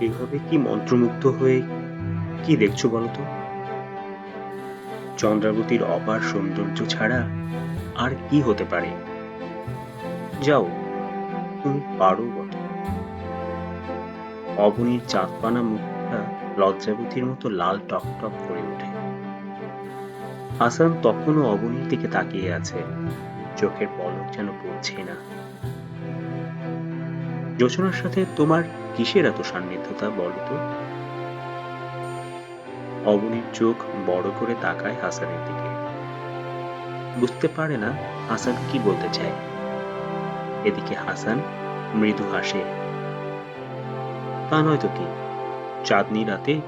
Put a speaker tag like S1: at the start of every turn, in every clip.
S1: এভাবে কি মন্ত্রমুগ্ধ হয়ে? কি দেখছ বলো তো চন্দ্রাবতীর অপার সৌন্দর্য ছাড়া আর কি হতে পারে? যাও, তুমি পারো বটে। অবনীর চাঁদপানা মুখটা লজ্জাবতীর মতো লাল টকটক করে ওঠে। হাসান তখনও অবনীর দিকে তাকিয়ে আছে। চোখের পলক যেন পড়ছে না। যোচনার সাথে তোমার কিসের এত সান্নিধ্যতা বলো তো? অবনীর চোখ বড় করে তাকায় হাসানের দিকে। বুঝতে পারে না হাসান কি বলতে চায়। এদিকে হাসান মৃদু হাসে। তা নয়তো কি? চাঁদনি রাতে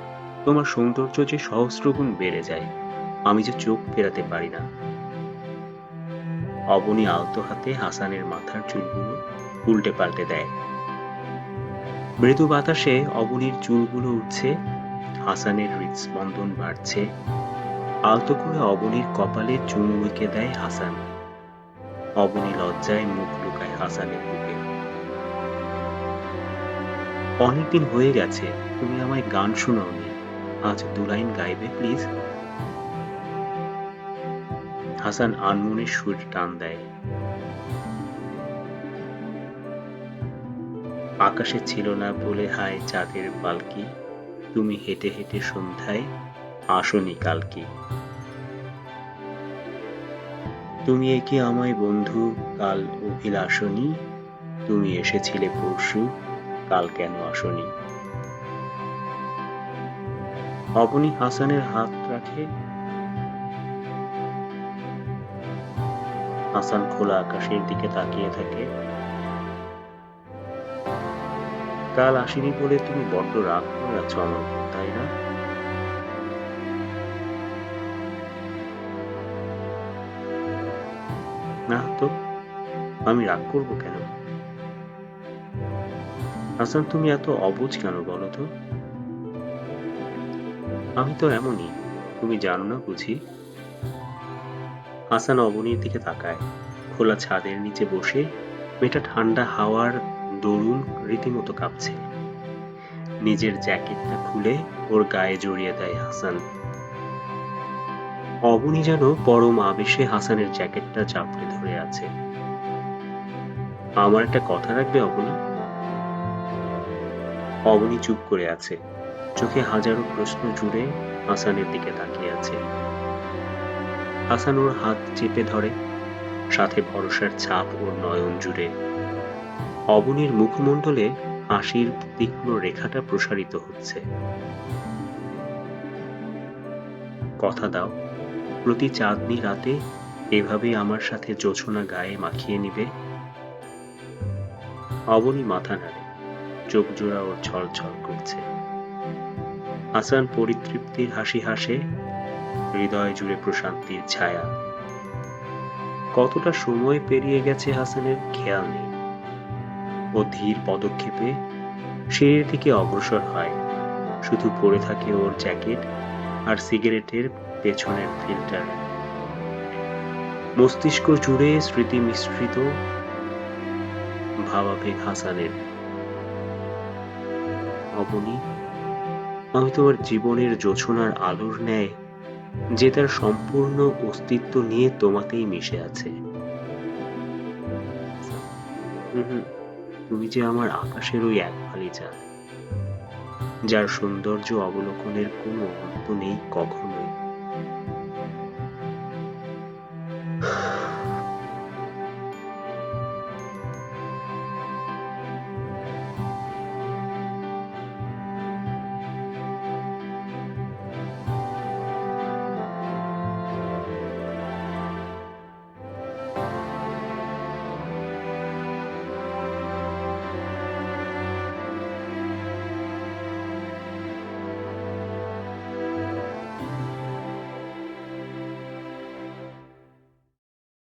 S1: তোমার সৌন্দর্য যে সহস্রগুণ বেড়ে যায়, আমি যে চোখ ফেরাতে পারি না। অবনী আলতো হাতে হাসানের মাথার চুলগুলো উল্টে পাল্টে দেয়। মৃদু বাতাসে অবনীর চুলগুলো উঠছে, হাসানের হৃদস্পন্দন বাড়ছে। আলতো করে অবনীর কপালে চুমু এঁকে দেয় হাসান। অবনী লজ্জায় মুখ লুকায় হাসানের বুকে। অনেকদিন হয়ে গেছে, তুমি আমায় গান শোনাওনি। আজ দু লাইন গাইবে, প্লিজ। হাসান আনমনের সুর টান দেয়। আকাশে ছিল না বলে হায় চাঁদের পালকি। তুমি হেঁটে হেঁটে সন্ধ্যায় আসনি কালকি। তুমি একে আমায় বন্ধু, কাল অভিলাষণী তুমি এসেছিলে পরশু, কাল কেন আসনি? অবনী হাসানের হাত রাখে। হাসান খোলা আকাশের দিকে তাকিয়ে থাকে। কাল আসিনি বলে তুমি বড্ড রাগ করে আছো আমার তাই না? না তো, আমি রাগ করব কেন? হাসান, তুমি এত অবুঝ কেন বলো তো? আমি তো এমনই, তুমি জানো না বুঝি? হাসান অবনীর দিকে তাকায়, খোলা ছাদের নিচে বসে, মেয়েটা ঠান্ডা হাওয়ার দরুন রীতিমতো কাঁপছে। নিজের জ্যাকেটটা খুলে ওর গায়ে জড়িয়ে দেয় হাসান। অবনী যেন পরম আবেশে হাসানের জ্যাকেটটা চাপড়ে ধরে আছে। আমার একটা কথা রাখবে অবনী? অবনী চুপ করে আছে। চোখে হাজারো প্রশ্ন জুড়ে হাসানের দিকে তাকিয়ে আছে। হাসান ওর হাত চেপে ধরে, সাথে ভরসার ছাপ ওর নয়ন জুড়ে। অবনীর মুখমণ্ডলে হাসির তীক্ষ্ণ রেখাটা প্রসারিত হচ্ছে। কথা দাও, প্রতি চাঁদনি রাতে এভাবে আমার সাথে জোছনা গায়ে মাখিয়ে নিবে? অবনী মাথা নাড়ে, চোখ জোড়া ওর ছল করছে। হাসান পরিতৃপ্তির হাসি হাসে, হৃদয় জুড়ে প্রশান্তির ছায়া। কতটা সময় পেরিয়ে গেছে হাসানের খেয়াল নেই। ও ধীর পদক্ষেপে সিঁড়ির দিকে অগ্রসর হয়। শুধু পড়ে থাকে ওর জ্যাকেট আর সিগারেটের পেছনের ফিল্টার। মস্তিষ্ক জুড়ে স্মৃতি মিশ্রিত ভাবাবেগ হাসানের। অবনী, আমি তোমার জীবনের জোছনার আলোর ন্যায় যে তার সম্পূর্ণ অস্তিত্ব নিয়ে তোমাতেই মিশে আছে। হুম। তুমি যে আমার আকাশের ওই এক ফালি চাঁদ। যার সৌন্দর্য অবলোকনের কোনো অন্ত নেই কখনোই।